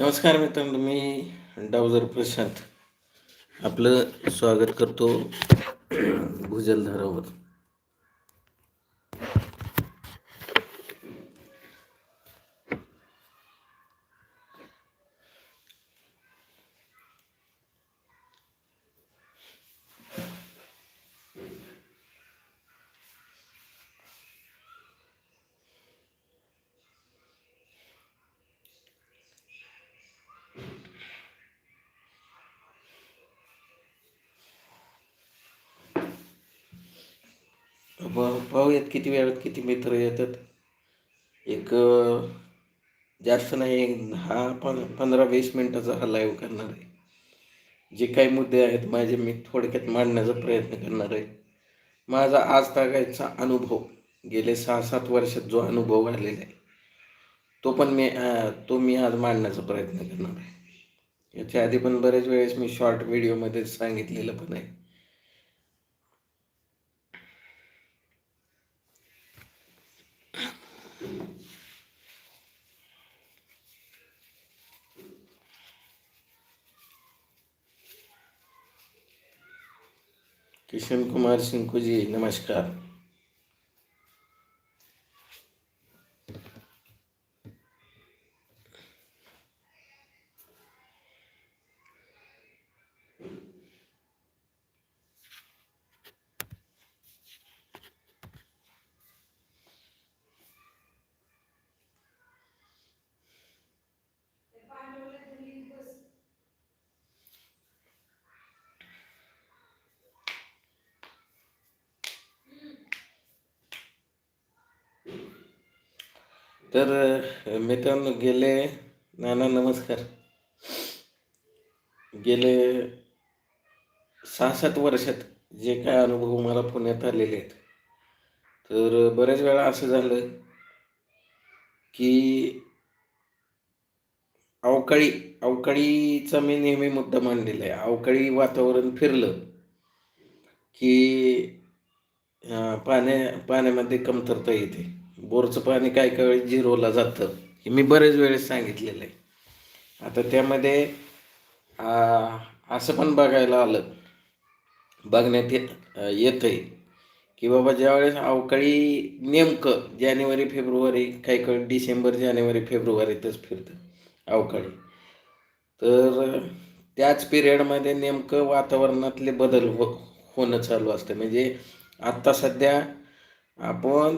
नमस्कार मित्रांनो मी डावजर प्रशांत. आपलं स्वागत करतो भुजलधारावर. पाहूयात किती वेळात किती मित्र येतात. एक जास्त नाही एक दहा पं पंधरा वीस मिनटाचा हा लाईव्ह करणार आहे. जे काही मुद्दे आहेत माझे मी थोडक्यात मांडण्याचा प्रयत्न करणार आहे. माझा आज तागायचा अनुभव गेले सहा सात वर्षात जो अनुभव आलेला आहे तो पण मी तो मी आज मांडण्याचा प्रयत्न करणार आहे. याच्या आधी पण बरेच वेळेस मी शॉर्ट व्हिडिओमध्ये सांगितलेलं पण आहे. किशन कुमार सिंकू जी नमस्कार. तर मित्रांनो गेले नाना नमस्कार. गेले सहा सात वर्षात जे काय अनुभव मला पुण्यात आलेले आहेत. तर बऱ्याच वेळा असं झालं की अवकाळी अवकाळीचा मी नेहमी मुद्दा मांडलेला आहे. अवकाळी वातावरण फिरलं की पाण्या पाण्यामध्ये कमतरता येते. बोरचं पाणी काय काय वेळेस झिरोला जातं हे मी बरेच वेळेस सांगितलेलं आहे. आता त्यामध्ये असं पण बघायला आलं बघण्यात येत आहे की बाबा ज्यावेळेस अवकाळी नेमकं जानेवारी फेब्रुवारी काही काळ डिसेंबर जानेवारी फेब्रुवारीतच फिरतं अवकाळी. तर त्याच पिरियडमध्ये नेमकं वातावरणातले बदल हो होणं चालू असतं. म्हणजे आत्ता सध्या आपण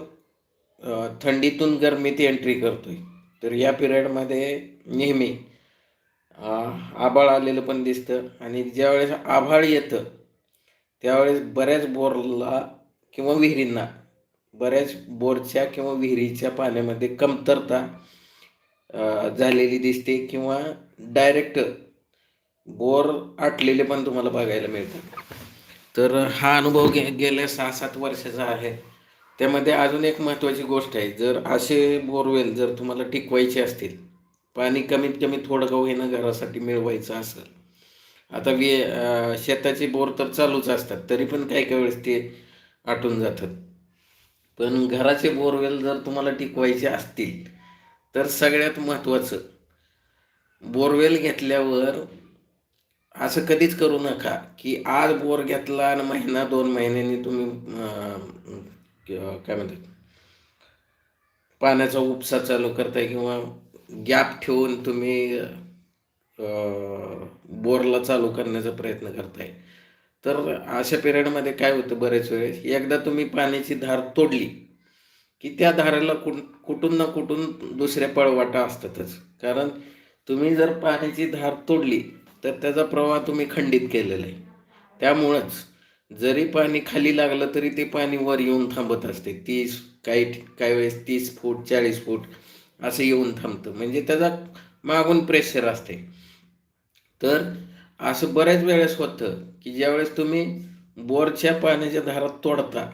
थंडीतून गरमीत एंट्री करतोय तर या पिरियडमध्ये नेहमी आभाळ आलेलं पण दिसतं. आणि ज्यावेळेस आभाळ येतं त्यावेळेस बऱ्याच बोरला किंवा विहिरींना बऱ्याच बोरच्या किंवा विहिरीच्या पाण्यामध्ये कमतरता झालेली दिसते किंवा डायरेक्ट बोर आटलेले पण तुम्हाला बघायला मिळतात. तर हा अनुभव गे गेल्या सहा सात वर्षाचा आहे. त्यामध्ये अजून एक महत्त्वाची गोष्ट आहे. जर असे बोरवेल जर तुम्हाला टिकवायचे असतील पाणी कमीत कमी थोडं का होईना घरासाठी मिळवायचं असेल. आता वे शेताचे बोर तर चालूच असतात तरी पण काही काही वेळेस ते आटून जातात. पण घराचे बोरवेल जर तुम्हाला टिकवायचे असतील तर सगळ्यात महत्त्वाचं बोरवेल घेतल्यावर असं कधीच करू नका की आज बोर घेतला आणि महिना दोन महिन्यांनी तुम्ही काय म्हणतात? पाण्याचा उपसा चालू करताय किंवा गॅप ठेवून तुम्ही बोरला चालू करण्याचा प्रयत्न करताय. तर अशा पिरियडमध्ये काय होतं बरेच वेळेस एकदा तुम्ही पाण्याची धार तोडली की त्या धाराला कुठ कुठून ना कुठून दुसऱ्या पळवाटा असतातच. कारण तुम्ही जर पाण्याची धार तोडली तर त्याचा प्रवाह तुम्ही खंडित केलेला आहे. त्यामुळंच जरी पाणी खाली लागलं तरी ते पाणी वर येऊन थांबत असते. तीस काही काही वेळेस तीस फूट चाळीस फूट असं येऊन थांबतं. म्हणजे त्याचा मागून प्रेशर असते. तर असं बऱ्याच वेळेस होतं की ज्यावेळेस तुम्ही बोरच्या पाण्याच्या धारात तोडता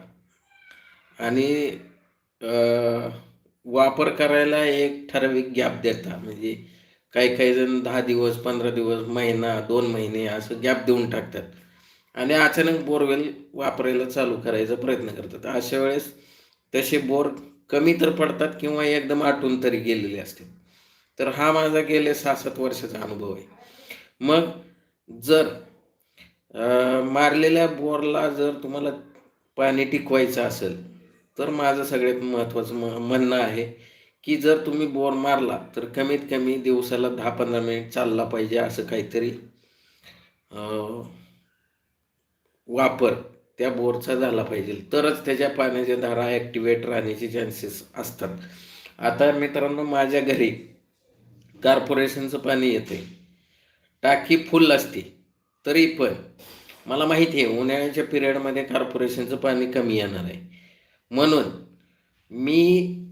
आणि वापर करायला एक ठराविक गॅप देता. म्हणजे काही काही जण दहा दिवस पंधरा दिवस महिना दोन महिने असं गॅप देऊन टाकतात. आणि अचानक बोरवेल वापरायला चालू करायचा प्रयत्न करतात. अशा वेळेस तसे बोर कमी तर पडतात किंवा एकदम आटून तरी गेलेले असतात. तर हा माझा गेले सहा सात वर्षाचा अनुभव आहे. मग जर मारलेल्या बोरला जर तुम्हाला पाणी टिकवायचं असेल तर माझं सगळ्यात महत्त्वाचं म म्हणणं आहे की जर तुम्ही बोर मारला तर कमीत कमी दिवसाला दहा पंधरा मिनिट चालला पाहिजे असं काहीतरी वापर त्या बोरचा झाला पाहिजे. तरच त्याच्या पाण्याच्या धारा ॲक्टिवेट राहण्याचे चान्सेस असतात. आता मित्रांनो माझ्या घरी कॉर्पोरेशनचं पाणी येते टाकी फुल असते तरी पण मला माहिती आहे उन्हाळ्याच्या पिरियडमध्ये कॉर्पोरेशनचं पाणी कमी येणार आहे. म्हणून मी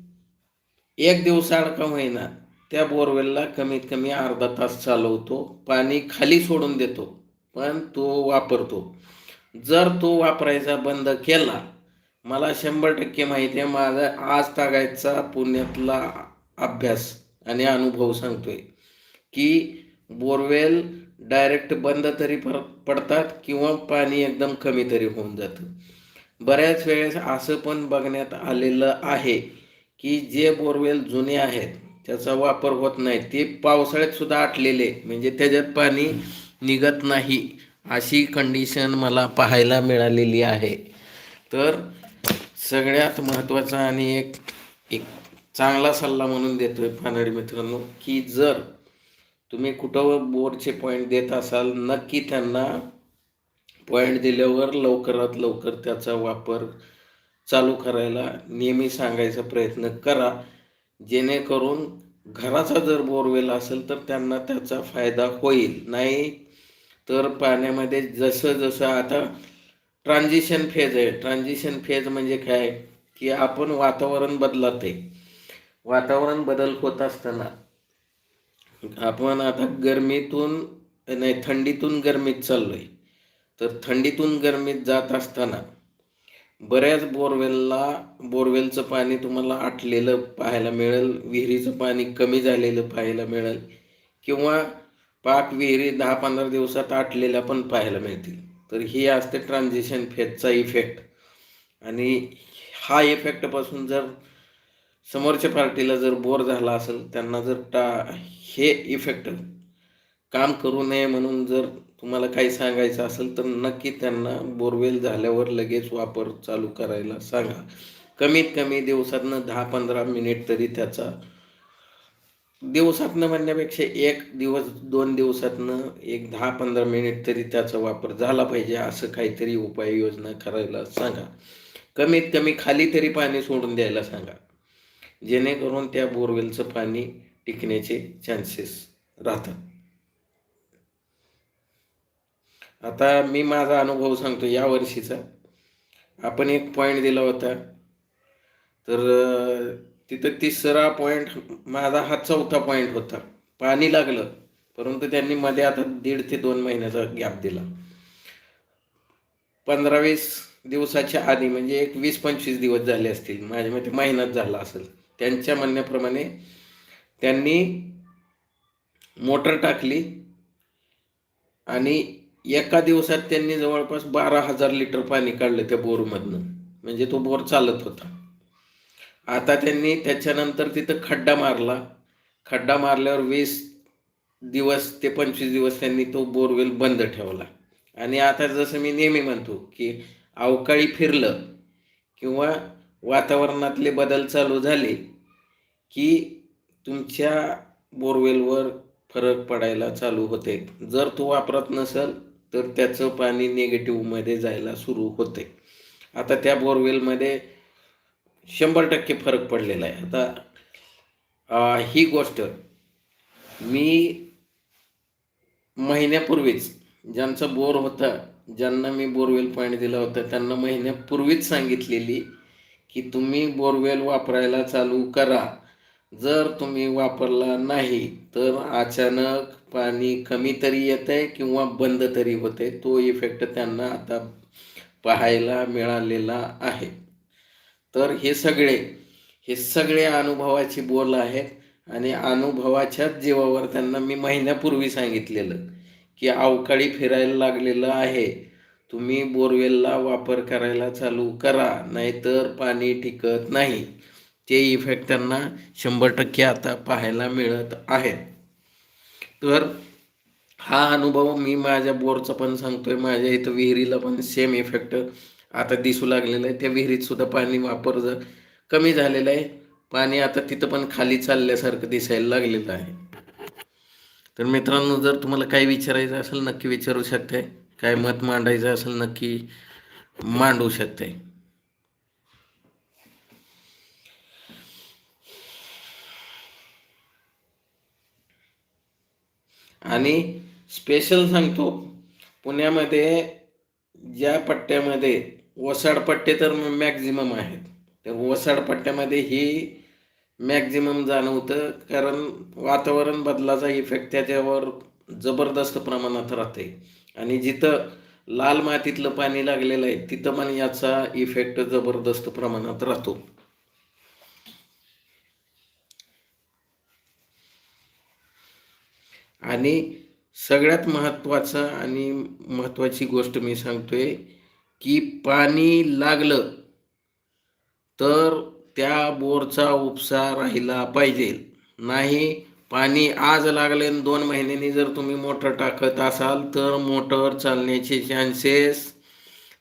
एक दिवसाआड का होईना त्या बोरवेलला कमीत कमी अर्धा तास चालवतो पाणी खाली सोडून देतो पण तो वापरतो. जर तो वापरायचा बंद केला मला शंभर टक्के माहिती आहे माझा आज तागायचा पुण्यातला अभ्यास आणि अनुभव सांगतोय की बोरवेल डायरेक्ट बंद तरी पर पडतात किंवा पाणी एकदम कमी तरी होऊन जातं. बऱ्याच वेळेस असं पण बघण्यात आलेलं आहे की जे बोरवेल जुने आहेत त्याचा वापर होत नाही. ते पावसाळ्यात सुद्धा आटलेले म्हणजे त्याच्यात पाणी निघत नाही. अशी कंडिशन मला पाहायला मिळालेली आहे. तर सगळ्यात महत्त्वाचा आणि एक एक चांगला सल्ला म्हणून देतो आहे पानाडी मित्रांनो की जर तुम्ही कुठं बोरचे पॉईंट देत असाल नक्की त्यांना पॉईंट दिल्यावर लवकरात लवकर त्याचा वापर चालू करायला नेहमी सांगायचा प्रयत्न करा. जेणेकरून घराचा जर बोरवेल असेल तर त्यांना त्याचा फायदा होईल. नाही तर पाण्यामध्ये जसं जसं आता ट्रान्झिशन फेज आहे. ट्रान्झिशन फेज म्हणजे काय? की आपण वातावरण बदलत. आहे वातावरण बदल होत असताना आपण आता गरमीतून नाही थंडीतून गरमीत चाललोय. तर थंडीतून गरमीत जात असताना बऱ्याच बोरवेलला बोरवेलचं पाणी तुम्हाला आटलेलं पाहायला मिळेल. विहिरीचं पाणी कमी झालेलं पाहायला मिळेल. किंवा पाट विहिरी दहा पंधरा दिवसात आटलेल्या पण पाहायला मिळतील. तर ही असते ट्रान्झिशन फेजचा इफेक्ट आणि हा इफेक्टपासून जर समोरच्या पार्टीला जर बोर झाला असेल त्यांना जर टा हे इफेक्ट काम करू नये म्हणून जर तुम्हाला काही सांगायचं असेल तर नक्की त्यांना बोरवेल झाल्यावर लगेच वापर चालू करायला सांगा. कमीत कमी दिवसातनं दहा पंधरा मिनिट तरी त्याचा दिवसातनं म्हणण्यापेक्षा एक दिवस दोन दिवसातनं एक दहा पंधरा मिनिट तरी त्याचा वापर झाला पाहिजे असं काहीतरी उपाययोजना करायला सांगा. कमीत कमी खाली तरी पाणी सोडून द्यायला सांगा. जेणेकरून त्या बोरवेलचं पाणी टिकण्याचे चान्सेस राहतात. आता मी माझा अनुभव सांगतो या वर्षीचा. आपण एक पॉईंट दिला होता. तर तिथं तिसरा पॉईंट माझा हा चौथा पॉईंट होता. पाणी लागलं परंतु त्यांनी मध्ये आता दीड ते दोन महिन्याचा गॅप दिला. पंधरा वीस दिवसाच्या आधी म्हणजे एक वीस पंचवीस दिवस झाले असतील माझ्या मते महिन्यात झाला असेल. त्यांच्या म्हणण्याप्रमाणे त्यांनी मोटर टाकली आणि एका दिवसात त्यांनी जवळपास बारा हजार लिटर पाणी काढलं त्या बोरमधनं. म्हणजे तो बोर चालत होता. आता त्यांनी त्याच्यानंतर तिथं खड्डा मारला. खड्डा मारल्यावर वीस दिवस ते पंचवीस दिवस त्यांनी तो बोरवेल बंद ठेवला. आणि आता जसं मी नेहमी म्हणतो की अवकाळी फिरलं किंवा वातावरणातले बदल चालू झाले की तुमच्या बोरवेलवर फरक पडायला चालू होते. जर तो वापरत नसेल तर त्याचं पाणी निगेटिव्हमध्ये जायला सुरू होते. आता त्या बोरवेलमध्ये शंभर टक्के फरक पडलेला आहे. आता ही गोष्ट मी महिन्यापूर्वीच ज्यांचा बोर होता ज्यांना मी बोरवेल पाणी दिलं होतं त्यांना महिन्यापूर्वीच सांगितलेली की तुम्ही बोरवेल वापरायला चालू करा. जर तुम्ही वापरला नाही तर अचानक पाणी कमी तरी येत आहे किंवा बंद तरी होते तो इफेक्ट त्यांना आता पाहायला मिळालेला आहे. तर हे सगळे हे सगळे अनुभवाची बोल आहेत आणि अनुभवाच्याच जीवावर त्यांना मी महिन्यापूर्वी सांगितलेलं की अवकाळी फिरायला लागलेलं आहे. तुम्ही बोरवेलला वापर करायला चालू करा नाहीतर पाणी टिकत नाही. ते इफेक्ट त्यांना शंभर टक्के आता पाहायला मिळत आहेत. तर हा अनुभव मी माझ्या बोरचा पण सांगतोय माझ्या इथं विहिरीला पण सेम इफेक्ट आता दिसू लागलेलं आहे. त्या विहिरीत सुद्धा पाणी वापर जर कमी झालेलं आहे. पाणी आता तिथं पण खाली चालल्यासारखं दिसायला लागलेलं आहे. तर मित्रांनो जर तुम्हाला काही विचारायचं असेल नक्की विचारू शकताय. काय मत मांडायचं असेल नक्की मांडू शकताय. आणि स्पेशल सांगतो पुण्यामध्ये ज्या पट्ट्यामध्ये वसाड पट्टे तर मॅक्झिमम आहेत. तर वसाड पट्ट्यामध्ये ही मॅक्झिमम जाणवतं कारण वातावरण बदलाचा इफेक्ट त्याच्यावर जबरदस्त प्रमाणात राहते. आणि जिथं लाल मातीतलं पाणी लागलेलं आहे तिथं पण याचा इफेक्ट जबरदस्त प्रमाणात राहतो. आणि सगळ्यात महत्त्वाचं आणि महत्त्वाची गोष्ट मी सांगतोय की पाणी लागलं तर त्या बोरचा उपसा राहिला पाहिजे. नाही पाणी आज लागले आणि दोन महिन्यांनी जर तुम्ही मोटर टाकत असाल तर मोटर चालण्याचे चान्सेस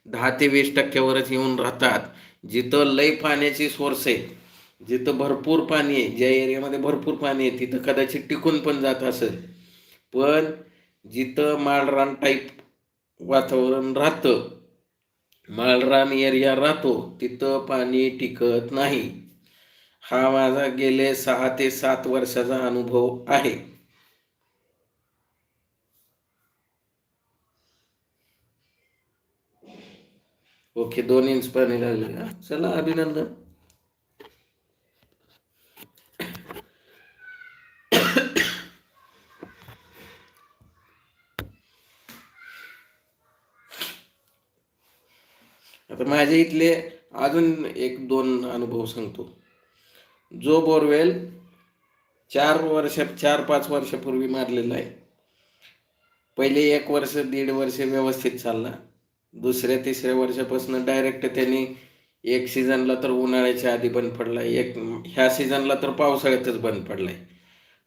दहा ते वीस टक्क्यावरच येऊन राहतात. जिथं लई पाण्याची सोर्स आहे जिथं भरपूर पाणी आहे ज्या एरियामध्ये भरपूर पाणी आहे तिथं कदाचित टिकून पण जात असेल. पण जिथं माळरान टाईप वातावरण राहतं माळराम एरिया राहतो तिथं पाणी टिकत नाही. हा माझा गेले सहा ते सात वर्षाचा अनुभव आहे. ओके दोन इंच पाणी लागले चला अभिनंदन. आता माझ्या इथले अजून एक दोन अनुभव सांगतो. जो बोरवेल चार वर्ष चार पाच वर्षापूर्वी मारलेला आहे. पहिले एक वर्ष दीड वर्ष व्यवस्थित चालला. दुसऱ्या तिसऱ्या वर्षापासून डायरेक्ट त्यांनी एक सीझनला तर उन्हाळ्याच्या आधी बंद पडला एक ह्या सीझनला तर पावसाळ्यातच बंद पडलाय.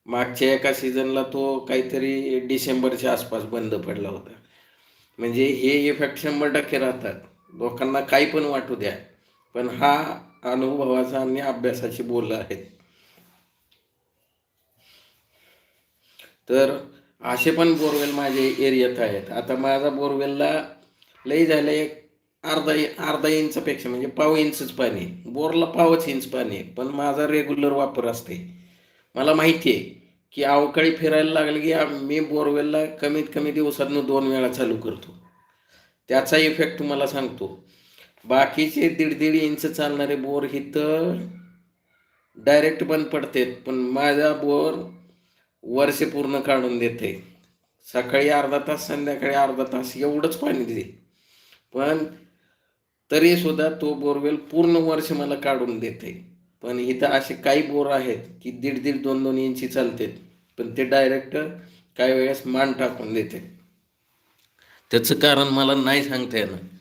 मागच्या एका सीझनला तो काहीतरी डिसेंबरच्या आसपास बंद पडला होता. म्हणजे हे इफेक्ट शंभर टक्के राहतात. लोकांना काही पण वाटू द्या पण हा अनुभवाचा आणि अभ्यासाची बोल आहेत तर असे पण बोरवेल माझे एरियात आहेत. आता माझा बोरवेलला लई झालं एक अर्धा अर्धा इंचपेक्षा म्हणजे पाव इंचच पाणी आहे. बोरला पावच इंच पाणी आहे पण माझा रेग्युलर वापर असते. मला माहिती आहे की अवकाळी फिरायला लागले की मी बोरवेलला कमीत कमी दिवसातनं दोन वेळा चालू करतो. त्याचा इफेक्ट तुम्हाला सांगतो. बाकीचे दीड दीड इंच चालणारे बोर इथं डायरेक्ट बंद पडतेत पण माझा बोर वर्ष पूर्ण काढून देते. सकाळी अर्धा तास संध्याकाळी अर्धा तास एवढंच पाणी दे. पण तरी सुद्धा तो बोरवेल पूर्ण वर्ष मला काढून देते. पण इथं असे काही बोर आहेत की दीड दीड दोन दोन इंची चालतात पण ते डायरेक्ट काही वेळेस मान टाकून देते. त्याचं कारण मला नाही सांगता येणार.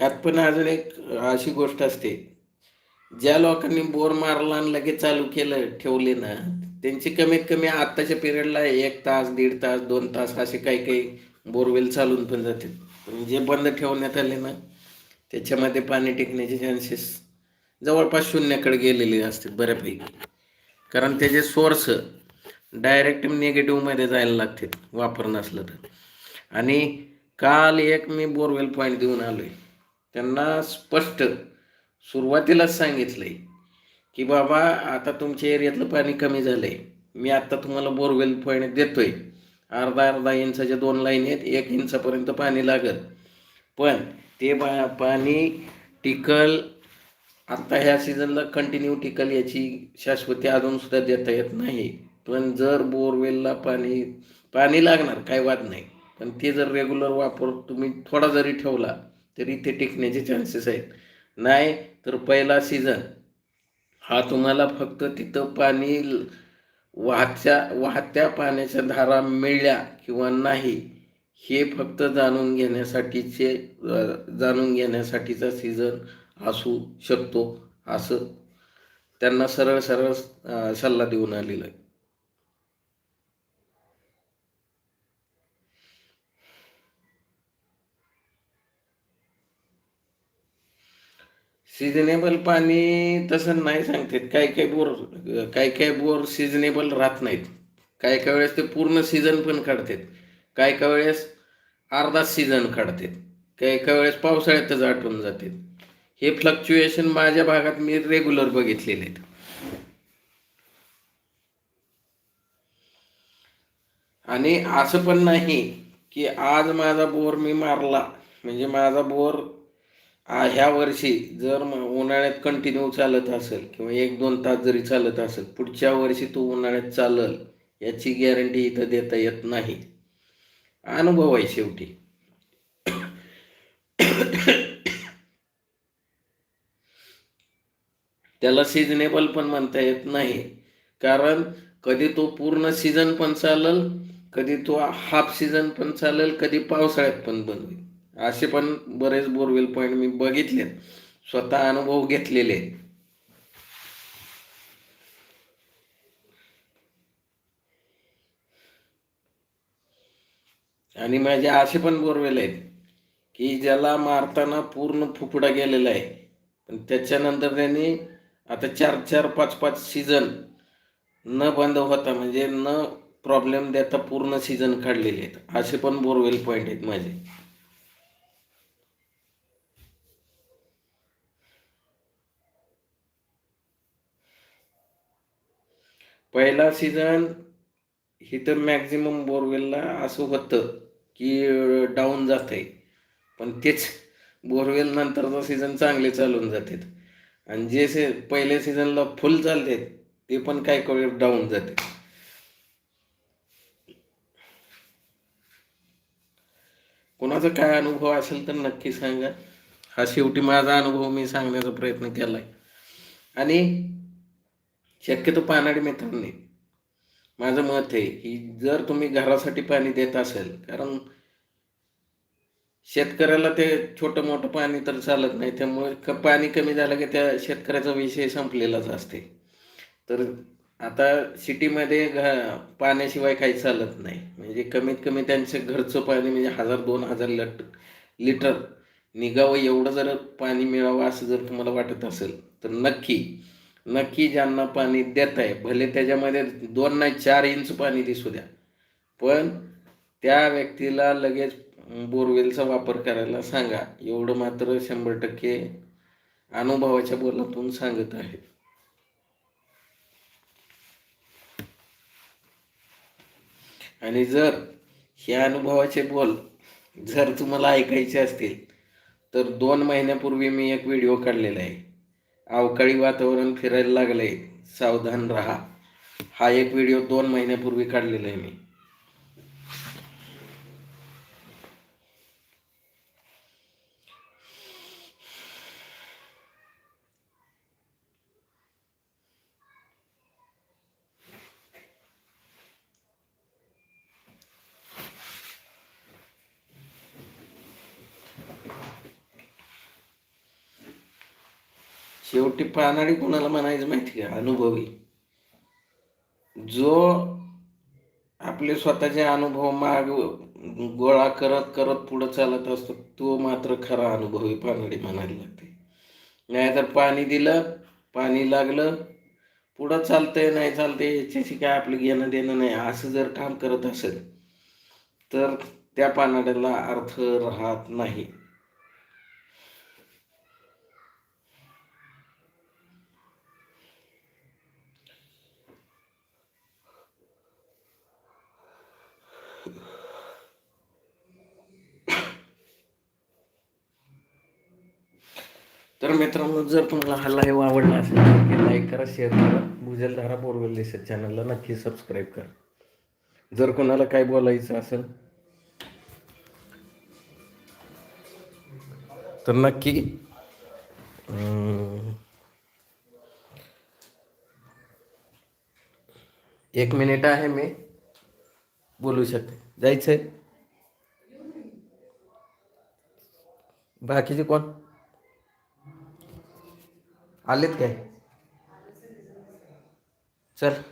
ह्यात पण अजून एक अशी गोष्ट असते. ज्या लोकांनी बोर मारला आणि लगेच चालू केलं ठेवले ना त्यांची कमीत कमी आत्ताच्या पिरियडला एक तास दीड तास दोन तास असे काही काही बोरवेल चालून पण जाते पण जे बंद ठेवण्यात आले ना त्याच्यामध्ये पाणी टिकण्याचे चान्सेस जवळपास शून्याकडे गेलेले असते बऱ्यापैकी. कारण त्याचे सोर्स डायरेक्ट निगेटिव्हमध्ये जायला लागते वापर नसलं तर. आणि काल एक मी बोरवेल पॉईंट देऊन आलो आहे त्यांना स्पष्ट सुरुवातीलाच सांगितलं आहे की बाबा आता तुमच्या एरियातलं पाणी कमी झालं आहे मी आत्ता तुम्हाला बोरवेल पाळण्यात देतो आहे अर्धा अर्धा इंचाच्या दोन लाईन आहेत. एक इंचापर्यंत पाणी लागत पण ते बा पाणी टिकल आत्ता ह्या सीझनला कंटिन्यू टिकल याची शाश्वती अजूनसुद्धा देता येत नाही. पण जर बोरवेलला पाणी पाणी लागणार काय वाद नाही. पण ते जर रेग्युलर वापर तुम्ही थोडा जरी ठेवला तरी ते टिकण्याचे चान्सेस आहेत. नाही तर पहिला सीझन हा तुम्हाला फक्त तिथं पाणी वाहत्या वाहत्या पाण्याच्या धारा मिळल्या किंवा नाही हे फक्त जाणून घेण्यासाठीचे जाणून घेण्यासाठीचा सीझन असू शकतो असं त्यांना सरळ सरळ सल्ला देऊन आलेला आहे. सिजनेबल पाणी तसं नाही सांगतात. काही काही बोर काही काही बोर सिजनेबल राहत नाहीत. काही काय वेळेस ते पूर्ण सीझन पण काढतात. काही काय वेळेस अर्धा सीझन काढतात. काही काय वेळेस पावसाळ्यातच आटून जातात. हे फ्लक्च्युएशन माझ्या भागात मी रेग्युलर बघितलेले आहेत. आणि असं पण नाही की आज माझा बोर मी मारला. म्हणजे माझा बोर ह्या वर्षी जर उन्हाळ्यात कंटिन्यू चालत असेल किंवा एक दोन तास जरी चालत असेल पुढच्या वर्षी तो उन्हाळ्यात चालल याची गॅरंटी इथं देता येत नाही. अनुभव आहे शेवटी. त्याला सिजनेबल पण म्हणता येत नाही. कारण कधी तो पूर्ण सीझन पण चालल कधी तो हाफ सीझन पण चालेल कधी पावसाळ्यात पण बनवेल. असे पण बरेच बोरवेल पॉईंट मी बघितले स्वतः अनुभव घेतलेले. आहेत. आणि माझे असे पण बोरवेल आहेत की ज्याला मारताना पूर्ण फुफडा गेलेला आहे. पण त्याच्यानंतर त्यांनी आता चार चार पाच पाच सीझन न बंद होता म्हणजे न प्रॉब्लेम देता पूर्ण सीझन काढलेले आहेत. असे पण बोरवेल पॉईंट आहेत माझे. पहिला सीझन ही तर मॅक्झिमम बोरवेलला असं होतं की डाऊन जात आहे पण तेच बोरवेल नंतरचा सीझन चांगले चालून जातात. आणि जे से पहिल्या सीझनला फुल चालते ते पण काय करू डाऊन जाते. कोणाचा काय अनुभव असेल तर नक्की सांगा. हा शेवटी माझा अनुभव मी सांगण्याचा प्रयत्न केला आहे आणि शक्यतो पानाडी मित्रांनी माझं मत आहे की जर तुम्ही घरासाठी पाणी देत असेल कारण शेतकऱ्याला ते छोटं मोठं पाणी तर चालत नाही त्यामुळे क पाणी कमी झालं की त्या शेतकऱ्याचा विषय संपलेलाच असते. तर आता सिटीमध्ये घ पाण्याशिवाय काही चालत नाही. म्हणजे कमीत कमी त्यांचं घरचं पाणी म्हणजे हजार दोन हजार लट लिटर निघावं एवढं जर पाणी मिळावं असं जर तुम्हाला वाटत असेल तर नक्की नक्की ज्यांना पाणी देत आहे भले त्याच्यामध्ये दोन नाही चार इंच पाणी दिसू द्या. पण त्या व्यक्तीला लगेच बोरवेलचा वापर करायला सांगा. एवढं मात्र शंभर टक्के अनुभवाच्या बोलातून सांगत आहे. आणि जर हे अनुभवाचे बोल जर तुम्हाला ऐकायचे असतील तर दोन महिन्यापूर्वी मी एक व्हिडिओ काढलेला आहे. अवकाळी वातावरण फिरायला लागलंय. सावधान राहा. हा एक व्हिडिओ दोन महिन्यापूर्वी काढलेला आहे मी. शेवटी पानाडी कोणाला म्हणायचं माहिती का? अनुभवी. जो आपले स्वतःचे अनुभव माग गोळा करत करत पुढं चालत असतो तो मात्र खरा अनुभवी पानाडी म्हणायला लागते. नाहीतर पाणी दिलं पाणी लागलं पुढं चालतंय नाही चालतंय याच्याशी काय आपलं घेणं देणं नाही असं जर काम करत असेल तर त्या पानाड्याला अर्थ राहत नाही. तर मित्रांनो जर तुम्हाला हा लाईव्ह आवडला असेल तर लाईक करा शेअर करा. भुजलधारा बोरवेल देशात चॅनलला नक्की सबस्क्राईब करा. जर कोणाला काय बोलायचं असेल तर नक्की एक मिनिट आहे मी बोलू शकते. जायचंय? बाकीचे कोण? आलेत काय? चल.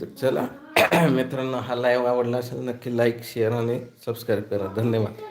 तर चला मित्रांनो हा लाईव्ह आवडला असेल नक्की लाईक शेअर आणि सबस्क्राईब करा. धन्यवाद.